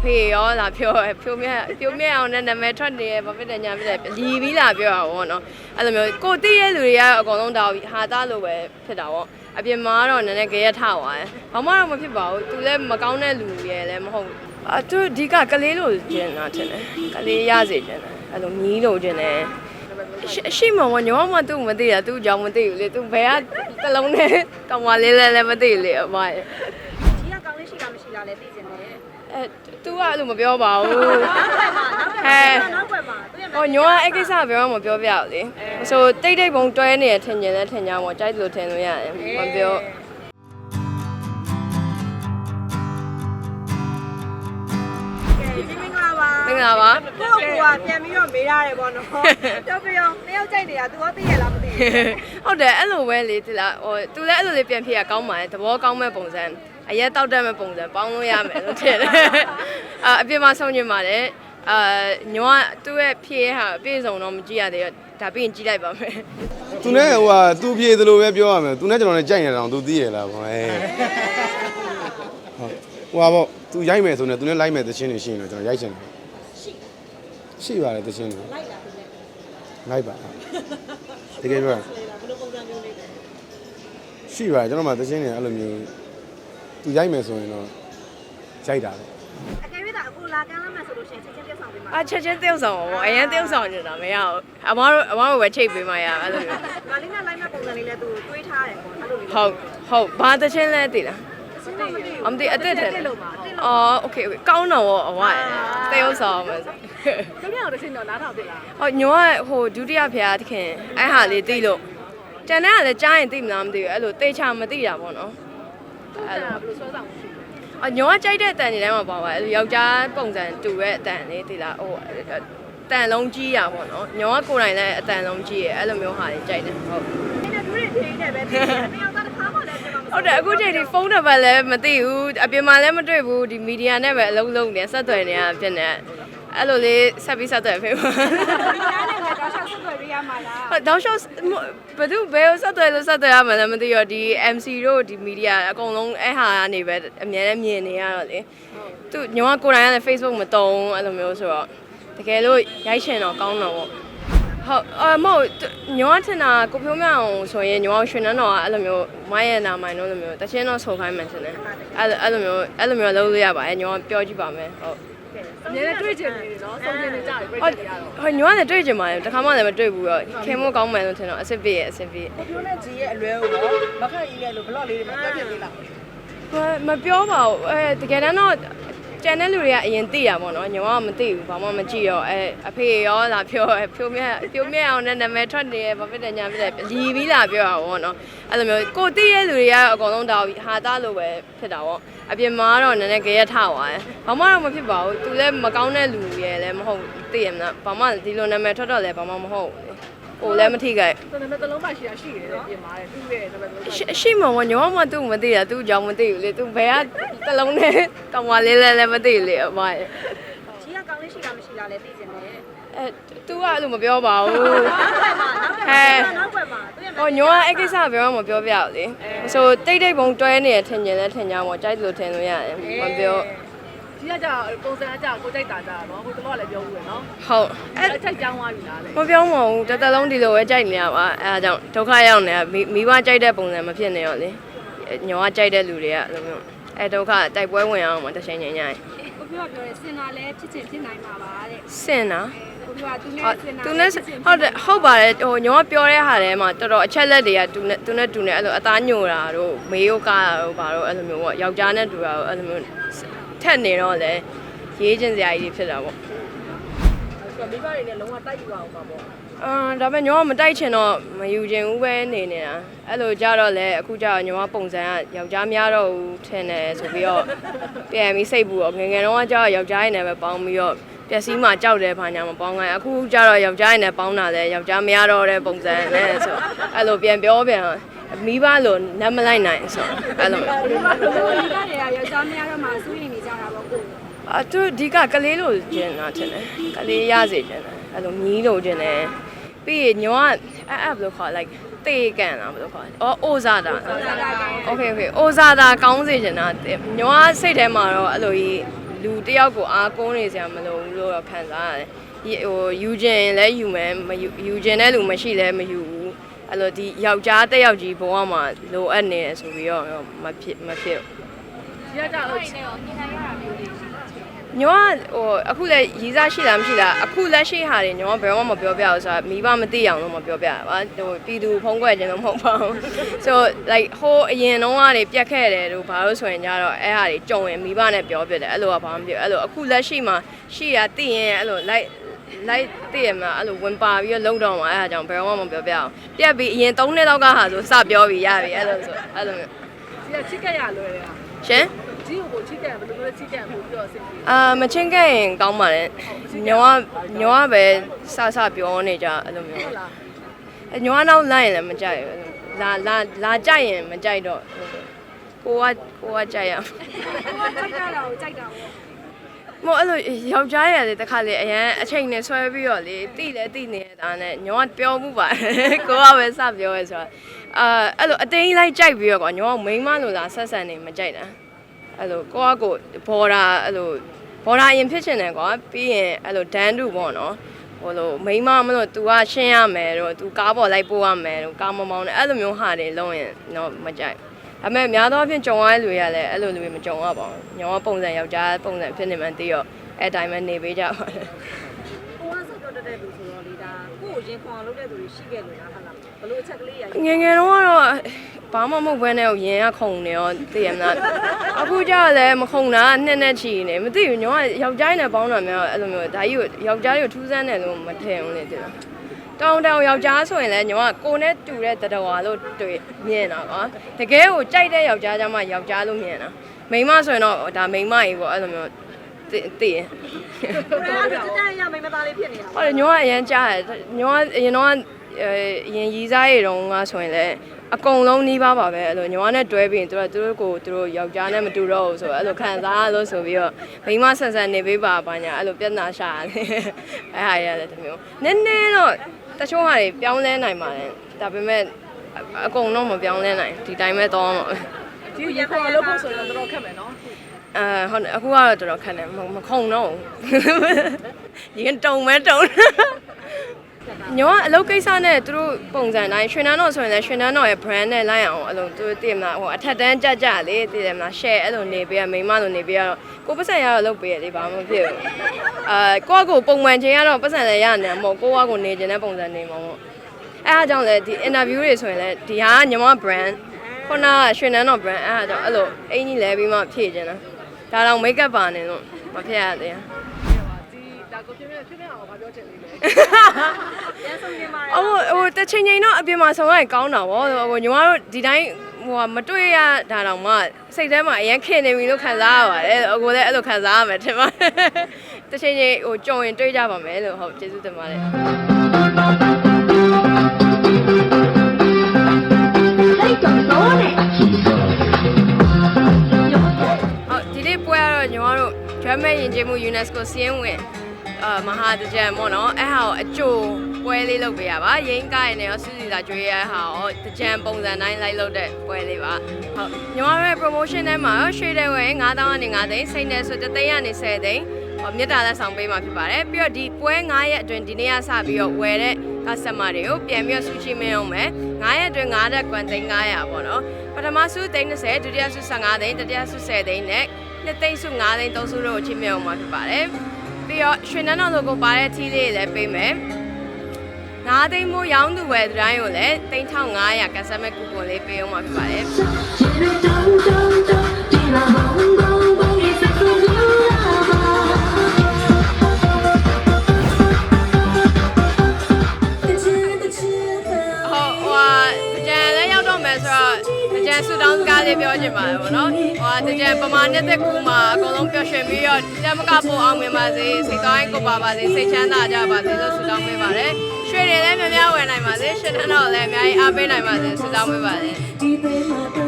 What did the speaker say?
အဖေရောလာပြောရဖြိုးမြက်ဖြိုးမြက်အောင်နဲ့နာမည်ထွက်နေရဘာဖြစ်တယ်ညာဖြစ်တယ်လီပြီးလာပြောတာပေါ့နော်အဲ့လိုမျိုးကိုတိရဲ့လူတွေကတော့အကုန်လုံးတောက်ဟာသားလိုပဲဖြစ်တာပေါ့အပြင်မှာတော့နည်းနည်းကြရက်ထသွားတယ်ဘာမှတော့မဖြစ်ပါဘူးသူလည်းမကောင်းတဲ့လူရဲ့လည်းမဟုတ်ဘူးအတူဒီကကလေးလို့ကျင်တာထင်တယ်ကလေးရစေကျင်တယ်အဲ့လိုမြီးလို့ကျင်တယ်ရှိရှိမဝညောမသူ့မသိတာသူ့ကြောင့်မသိဘူးလေသူဘယ်ကတလုံးနဲ့ကောင်မလေးလည်းလည်းမသိဘူးလေအမရဲ့ကြီးကကောင်းလေးရှိတာမရှိတာလဲသိချင်တယ်အဲ သူကအဲ့လိုမပြောပါဘူးဟဲ့နောက်ပဲမှာသူရမဟိုညောအဲ့ကိစ္စကဘယ်မှမပြောပြဘူးလေဆိုတိတ်တိတ်ပုံတွဲနေရထင်ကျင်လဲထင်ကြမှာကြိုက်တယ်လို့ထင်လို့ရတယ်မပြောမင်္ဂလာပါမင်္ဂလာပါကိုကကပြန်ပြီးတော့မေးရတယ်ပေါ့နော်တော့ပြောတယောက်ကြိုက်နေတာ तू ရောသိရလားမသိဘူးဟုတ်တယ်အဲ့လိုပဲလေဒီလားဟို तू လည်းအဲ့လိုလေးပြန်ဖြစ်ရကောင်းပါတယ်သဘောကောင်းမဲ့ပုံစံ အရက်တောက်တတ်မဲ့ပုံစံပေါင်းလို့ရမယ်လို့ထင်တယ်အာအပြင်မှာဆုံးညင်ပါတယ်အာညောကသူ့ရဲ့ဖြေဟာအပြည့်စုံတော့မကြည့်ရသေးတော့ဒါပြီးရင်ကြည့်လိုက်ပါမယ်သူနဲ့ဟိုဟာသူပြေသလိုပဲပြောရမယ်သူနဲ့ကျွန်တော်နဲ့ကြိုက်နေတာတော့သူသိရလားဘောအဲဟုတ်ဟိုဟာပေါ့သူရိုက်မယ်ဆိုနေသူနဲ့လိုက်မယ်သချင်းတွေရှိရင်တော့ကျွန်တော်ရိုက်ချင်တယ်ရှိရှိပါတယ်သချင်းတွေလိုက်လားသူနဲ့လိုက်ပါတကယ်ပြောရှိပါတယ်ကျွန်တော်မှသချင်းတွေအဲ့လိုမျိုး သူရိုက်မယ်ဆိုရင်တော့ရိုက်တာပဲအကယ်၍သာအခုလာကမ်းလာမယ်ဆိုလို့ရှိရင်ချက်ချင်းပြုတ်ဆောင်ပေးမှာ။အချက်ချင်းတယောက်ဆောင်ပါဘောအရင်တယောက်ဆောင်နေတာမရဘူးအမတို့အမတို့ပဲချိတ်ပေးမှရအဲ့လိုမျိုးဒါလေးနဲ့ line မဲ့ပုံစံလေးလည်းသူတွေးထားတယ်ပေါ့အဲ့လိုလေးဟုတ်ဟုတ်ဘာတချင်းလဲသိလားစဉ်းစားမသိဘူးအမသိအသက်တယ်လေလုံးပါအဲ့လိုအော် okay okay ကောင်းတော့ဘောအမရတယောက်ဆောင်မယ်ဆိုကျမတို့တစ်ချိန်တော့နားထောင်ပြလားဟောညောကဟိုဒုတိယဖျားသခင်အဲ့ဟာလေးသိလို့တန်တဲ့ကလည်းကြားရင်သိမလားမသိဘူးအဲ့လိုတေချာမသိတာပေါ့နော် အဲ့လိုဘယ်လိုဆွဲဆောင်ရှိလဲအညောကကြိုက်တဲ့အတန်တွေထဲမှာပါပါအဲ့လိုယောက်ျားပုံစံတူတဲ့အတန်လေးသိလားဟိုတန်လုံးကြီးရပါတော့ညောကကိုယ်တိုင်လည်းအတန်လုံးကြီးရအဲ့လိုမျိုးဟာတွေကြိုက်တယ်ဟုတ်အဲ့ဒါသူတွေထိနေပဲသိတယ်နှစ်ယောက်သားတစ်ခါမှလည်းကျွန်တော်ဟုတ်တယ်အခုချိန်ဒီဖုန်းနံပါတ်လည်းမသိဘူးအပြင်မှာလည်းမတွေ့ဘူးဒီမီဒီယာနဲ့ပဲအလုံးလုံးနေဆက်သွယ်နေရဖြစ်နေ အဲ့လိုလေးဆက်ပြီးဆက်သွယ်ဖေးပါဒီကားနဲ့လည်းတော့ဆက်ဆွဲရရမှာလားဟုတ်တောက်လျှောက်ဘယ်သူဘယ်ကိုဆက်သွယ်လို့ဆက်သွယ်ရမှလည်းမသိရောဒီ MC တို့ဒီမီဒီယာအကုန်လုံးအဲ့ဟာကနေပဲအများနဲ့မြင်နေရတော့လေသူညောကကိုယ်တိုင်ကလည်း Facebook မတုံးအဲ့လိုမျိုးဆိုတော့တကယ်လို့ရိုက်ရှင်တော့ကောင်းတော့ပေါ့ဟုတ်အမဟုတ်ညောထင်တာကိုဖြိုးမြောင်ဆိုရင်ညောရွှေနန်းတော်ကအဲ့လိုမျိုးမရရနာမိုင်တို့လိုမျိုးတချင်းတော့ဆိုခိုင်းမှန်တယ်အဲ့လိုအဲ့လိုမျိုးအဲ့လိုမျိုးလုပ်လို့ရပါတယ်ညောပြောကြည့်ပါမယ်ဟုတ် အများနဲ့တွေ့ချင်နေတယ်နော်စုံချင်နေကြတယ်ပြည့်ဟုတ်တယ်ရတော့ဟိုညောကလည်းတွေ့ကြပါတယ်တခါမှလည်းမတွေ့ဘူးတော့ခင်မို့ကောင်းမှန်လို့ထင်တော့အစ်စ်ပြည့်ရဲ့အစ်စ်ပြည့်ကိုပြောနဲ့ဂျီရဲ့အလွဲကိုတော့မခက်ကြီးရဲ့လို့ဘလော့လေးတွေမှာပြတ်ပြစ်လေးလားမမပြောပါဘူးအဲတကယ်တမ်းတော့ ကျန်တဲ့လူတွေကအရင်သိတာပေါ့နော်ညီမကမသိဘူးဘာမှမကြည့်တော့အဲအဖေရောလာပြောအဲဖြိုးမြက်ဖြိုးမြက်အောင်နဲ့နာမည်ထွက်နေရဘာဖြစ်တယ်ညာဖြစ်တယ်လီပြီးလာပြောတာပေါ့နော်အဲ့လိုမျိုးကိုသိရဲ့လူတွေကတော့အကုန်လုံးတောက်ဟာသားလိုပဲဖြစ်တာပေါ့အပြင်မှာတော့နည်းနည်းကြရက်ထသွားတယ်ဘာမှတော့မဖြစ်ပါဘူးသူလည်းမကောင်းတဲ့လူရဲ့လည်းမဟုတ်သိရမလားဘာမှဒီလိုနာမည်ထွက်တော့လည်းဘာမှမဟုတ်ဘူး ဟိုလည်းမထိခိုက်တော်တော်တစ်လုံးပါရှိတာရှိတယ်ပြင်ပါတယ်သူ့ရဲ့တော်တော်ရှိရှိမဝညောမသူ့မသိတာသူ့ကြောင့်မသိဘူးလေသူဘယ်ကတလုံးနဲ့ကောင်မလေးလည်းလည်းမသိဘူးလေအမရဲ့ကြီးကကောင်းလေးရှိတာမရှိတာလဲသိချင်တယ်အဲ तू ကအဲ့လိုမပြောပါဘူးဟဲနောက်ွယ်မှာသူရဲ့ဟိုညောကအဲ့ကိစ္စပြောမှမပြောပြဘူးလေဆိုတိတ်တိတ်ပုံတွဲနေရထင်ကျင်လဲထင်ကြမှာကြိုက်လို့ထင်လို့ရတယ်မပြော ကြီးကကြာပုံစံအကြာကိုကြိုက်တာကြာနော်ဟိုတော့လည်းပြောဦးရနော်ဟုတ်အဲ့အချက်ကြောင်းသွားပြီလားလေမပြောမဟုတ်တစ်သက်လုံးဒီလိုပဲကြိုက်နေရပါအဲဒါကြောင့်ဒုက္ခရောက်နေတာမိမိဘကြိုက်တဲ့ပုံစံမဖြစ်နေရောလေညောကကြိုက်တဲ့လူတွေကအဲ့လိုမျိုးအဲဒုက္ခတိုက်ပွဲဝင်အောင်မတစ်ချိန်ချိန်ညရင်ကိုပြောပြောတယ်စင်နာလဲဖြစ်ချင်ဖြစ်နိုင်မှာပါတဲ့စင်နာကိုပြောသူနဲ့ဟုတ်စင်နာသူနဲ့ဟုတ်တယ်ဟုတ်ပါတယ်ဟိုညောပြောတဲ့ဟာထဲမှာတော်တော်အချက်လက်တွေကသူနဲ့သူနဲ့တူနေအဲ့လိုအသားညိုတာတို့မေးရိုးကားတာတို့ဘာတို့အဲ့လိုမျိုးပေါ့ယောက်ျားနဲ့တူတာတို့အဲ့လိုမျိုး ထက်နေတော့လေရေးချင်းစရာကြီးဖြစ်တာပေါ့ဆိုတော့မိဘတွေနဲ့လုံးဝတိုက်ယူအောင်ပါပေါ့အာဒါပေမဲ့ညောကမတိုက်ချင်တော့မယူချင်ဘူးပဲနေနေတာအဲ့လိုကြတော့လေအခုကျတော့ညောကပုံစံကယောက်ျားများတော့ဘူးထင်တယ်ဆိုပြီးတော့ပြန်ပြီးစိတ်ပူတော့ငယ်ငယ်တော့ကကျတော့ယောက်ျားရည်နဲ့ပဲပေါင်းပြီးတော့ပျက်စီးမှကြောက်တယ်ဘာညာမပေါင်းခိုင်းအခုကျတော့ယောက်ျားရည်နဲ့ပေါင်းတာလေယောက်ျားများတော့တဲ့ပုံစံနဲ့ဆိုအဲ့လိုပြန်ပြောပြန်မိဘလို့နတ်မလိုက်နိုင်ဆိုအဲ့လိုဒီမှာဒီမှာတွေကယောက်ျားများတော့မှစိုးရင်နေကြတာပေါ့ကို အတူအဓိကကလေးလို့ကျင်တာထင်တယ်ကလေးရစေချင်တယ်အဲ့လိုမြီးလို့ကျင်တယ်ပြီးရင်ညောကအဲ့အဲ့ဘယ်လိုခေါ် like တေကန်လားဘယ်လိုခေါ်လဲအော်အိုဇာတာ Okay okay အိုဇာတာကောင်းစေချင်တာညောကစိတ်ထဲမှာတော့အဲ့လိုကြီးလူတယောက်ကိုအားကိုးနေစရာမလိုဘူးလို့တော့ခံစားရတယ်ဟိုယူကျင်လဲယူမယ်မယူယူကျင်တဲ့လူမရှိလဲမယူဘူးအဲ့လိုဒီယောက်ျားတစ်ယောက်ကြီးဘဝမှာလိုအပ်နေတယ်ဆိုပြီးတော့မဖြစ်မဖြစ်ရတာဟုတ်နေတော့ညီနိုင်ရတာမျိုးလေးရှိတယ် ကဟိုအခုလည်းရီးစားရှိလားမရှိလားအခုလက်ရှိဟာတွေညောကဘယ်တော့မှမပြောပြဘူးဆိုတာမိဘမသိအောင်လို့မပြောပြတာပါဟိုပြည်သူဖုံးကွယ်ခြင်းတော့မဟုတ်ပါဘူး so like ဟိုအရင်တုန်းကနေပြတ်ခဲ့တယ်လို့ဘာလို့ဆိုရင်ကြတော့အဲ့ဟာတွေကြုံရင်မိဘနဲ့ပြောပြတယ်အဲ့လိုကဘာမှမပြောအဲ့လိုအခုလက်ရှိမှာရှိတာသိရင်အဲ့လို like လိုက်တည်ရမှာအဲ့လိုဝင်ပါပြီးတော့လုံတော့မှာအဲ့ဒါကြောင့်ဘယ်တော့မှမပြောပြအောင်ပြက်ပြီးအရင်3နှစ်လောက်ကဟာဆိုစပြောပြီးရပြီအဲ့လိုဆိုအဲ့လိုမျိုးဒီကချစ်ကက်ရလွယ်တယ်ရှင်ဒီ ကိုချစ်ကက်ဘယ်လိုလဲချစ်ကက်ပို့ပြီးတော့အဆင်ပြေအာမချင်းခဲ့ရင်ကောင်းပါလေညောကညောကပဲစစပြောနေကြအဲ့လိုမျိုးဟုတ်လားအညောနောက်လိုက်ရင်လည်းမကြိုက်ဘူးလာလာလာကြိုက်ရင်မကြိုက်တော့ကိုကကိုကကြိုက်ရမှာကိုကကြိုက်တာကိုကြိုက်တာပေါ့မို့အဲ့လိုယောက်ျားရလေတခါလေအရန်အချိန်နဲ့ဆွဲပြီးတော့လေတိလဲတိနေတာနဲ့ညောကပြောမှုပါကိုကပဲစပြောရဲဆိုတာအာအဲ့လိုအသိလိုက်ကြိုက်ပြီးတော့ကွာညောကမိန်းမလို့လာဆက်ဆံနေမကြိုက်တာ အဲ့လိုကိုကကိုဘော်ဒါအဲ့လိုဘော်ဒါရင်ဖြစ်ချင်တယ်ကွာပြီးရင်အဲ့လိုဒန်းတူပေါ့နော်ဟိုလိုမိန်းမမလို့ तू ကရှင်းရမယ်တော့ तू ကားပေါ်လိုက်ပို့ရမယ်တော့ကားမမောင်းနဲ့အဲ့လိုမျိုးဟာတွေလုံးရင်တော့မကြိုက်ဒါပေမဲ့များသောအားဖြင့်ကြုံရတဲ့လူတွေကလည်းအဲ့လိုလူတွေမကြုံရပါဘူးညောကပုံစံယောက်ျားပုံစံဖြစ်နေမှန်းသိတော့အဲ့တိုင်းပဲနေပေးကြပါတယ်ကိုကစတော့တက်တဲ့လူဆိုတော့လေဒါကိုကိုရင်ခွန်အောင်လုပ်တဲ့သူတွေရှိခဲ့လို့လားဟုတ်လားဘလို့အချက်ကလေးရငယ်ငယ်တော့ကတော့ ဘာမှမဟုတ်ဘဲနဲ့ရင်ကခုန်နေရောသိရမလားအခုကျတော့လည်းမခုန်တာနှစ်နဲ့ချီနေမသိဘူးညောကယောက်ျားနဲ့ပေါင်းတာများအဲ့လိုမျိုးဒါကြီးကိုယောက်ျားတွေကိုထူးဆန်းတယ်လို့မထင်ဘူးလေသိလားတောင်တောင်ယောက်ျားဆိုရင်လည်းညောကကိုနဲ့တူတဲ့တတော်ဝါလို့တွေ့မြင်တာကွာတကယ်ကိုကြိုက်တဲ့ယောက်ျားကြမှာယောက်ျားလို့မြင်တာမိန်းမဆိုရင်တော့ဒါမိန်းမကြီးပေါ့အဲ့လိုမျိုးသိသိရင်ကိုကတက်တက်ရမိမသားလေးဖြစ်နေတာဟုတ်တယ်ညောကအရန်ကြားတယ်ညောကအရင်တော့အဲအရင်ရီးစားရတုန်းကဆိုရင်လည်း အကုန်လုံးနှီးပါပါပဲအဲ့လိုညောကနဲ့တွဲပြီးရင်သူတို့သူတို့ကိုသူတို့ယောက်ျားနဲ့မတူတော့ဘူးဆိုတော့အဲ့လိုခံစားရလို့ဆိုပြီးတော့မိန်းမဆန်ဆန်နေပေးပါပါညာအဲ့လိုပြဿနာရှာရတယ်အဲ့ဟာရတယ်တမျိုးနည်းနည်းတော့တချို့ဟာတွေပြောင်းလဲနိုင်ပါတယ်ဒါပေမဲ့အကုန်လုံးမပြောင်းလဲနိုင်ဒီတိုင်းပဲတော့မှာပဲဒီရေခေါ်လို့ဖို့ဆိုတော့တော်တော်ခက်မယ်နော်အဲဟုတ်တယ်အခုကတော့တော်တော်ခက်တယ်မမခုံတော့ဘူးရင်တုံမဲတုံ ညောကအလုပ်ကိစ္စနဲ့သူတို့ပုံစံတိုင်းရွှေနန်းတော်ဆိုရင်လည်းရွှေနန်းတော်ရဲ့ brand နဲ့လိုက်အောင်အဲ့လိုသူတို့သိမလားဟိုအထက်တန်းကြကြလေးသိတယ်မလား share အဲ့လိုနေပေးရမိန်းမလိုနေပေးရတော့ကိုပတ်စံရတော့လုပ်ပေးရလေဘာမှမဖြစ်ဘူးအာကိုကကိုပုံမှန်ချင်းရတော့ပတ်စံလည်းရနေမှာမဟုတ်ကိုကကိုနေခြင်းတဲ့ပုံစံနေမှာပေါ့အဲအားကြောင့်လည်းဒီ interview တွေဆိုရင်လည်းဒီဟာကညီမ brand ခုနကရွှေနန်းတော် brand အဲအားကြောင့်အဲ့လိုအင်ကြီးလဲပြီးမှဖြည့်ခြင်းတာဒါတော့ make up ပါနေလို့မဖြည့်ရသေးဘူး ဒီဒါကိုပြင်းပြင်းပြင်းပြင်းအောင်ဘာပြောချင်လဲရန်ဆုံးနေမှာအဟိုဟိုတစ်ချိန်ချိန်တော့အပြင်မှာဆောင်ရရင်ကောင်းတာဗောဟိုညီမတို့ဒီတိုင်းဟိုမတွေ့ရတာတော့မှစိတ်ထဲမှာအရင်ခင်နေပြီလို့ခံစားရပါတယ်အကိုလည်းအဲ့လိုခံစားရမယ်ထင်ပါတယ်တစ်ချိန်ချိန်ဟိုကြုံရင်တွေ့ကြပါမယ်လို့ဟုတ်ကျေးဇူးတင်ပါတယ်လိုက်တော့တော့နဲ့ဟုတ်ဒီနေ့ပွဲကတော့ညီမတို့ drama ယဉ်ကျေးမှု UNESCO စီးရင်ဝင် အာမဟာတကြံပေါ့နော်အဲ့ဟာကိုအကျိုးပွဲလေးလုပ်ပေးရပါရင်းကိုင်းနဲ့ရောစုစီသာကြွေးရဟာရောတကြံပုံစံတိုင်းလိုက်လုပ်တဲ့ပွဲလေးပါဟုတ်ညီမတို့ရဲ့ promotion ထဲမှာရောရွှေတဲ့ဝယ်9000ကနေ9သိန်းစိတ်နဲ့ဆိုတသိန်းကနေ10သိန်းဟောမြစ်တာလက်ဆောင်ပေးမှာဖြစ်ပါတယ်ပြီးတော့ဒီပွဲ9ရက်အတွင်းဒီနေ့ကစပြီးတော့ဝယ်တဲ့ customer တွေကိုပြန်ပြီးတော့ဆူချီမင်းအောင်မယ်9ရက်အတွင်း9တက်ကွန်သိန်း900ပေါ့နော်ပထမဆုသိန်း30ဒုတိယဆု15သိန်းတတိယဆု10သိန်းနဲ့နှစ်သိန်းဆု9သိန်း3ဆုတို့ကိုချီးမြှင့်အောင်မှာဖြစ်ပါတယ် ပြီးတော့ရွှေနန်းတော်လိုကိုပါတဲ့ထီးလေးတွေလည်းပေးမယ်9သိန်းမိုးရောင်းသူဝယ်တိုင်းကိုလည်း3500ကန်ဆယ်မဲ့ကူပွန်လေးပေးအောင်မှာဖြစ်ပါတယ် ပြောချင်ပါတယ်ဗောနော်ဟိုဟာကြံပမာနှစ်သက်ကူမှာအကုန်လုံးပျော်ရွှင်ပြီးတော့တမကပို့အောင်မြင်ပါစေစိတ်ကောင်းကိုပါပါစေစိတ်ချမ်းသာကြပါစေလို့ဆုတောင်းပေးပါတယ်ရွှေတွေလည်းများများဝယ်နိုင်ပါစေရှင်းထန်းတော့လည်းအများကြီးအားပေးနိုင်ပါစေဆုတောင်းပေးပါတယ်ဒီဘေးမှာတမ်း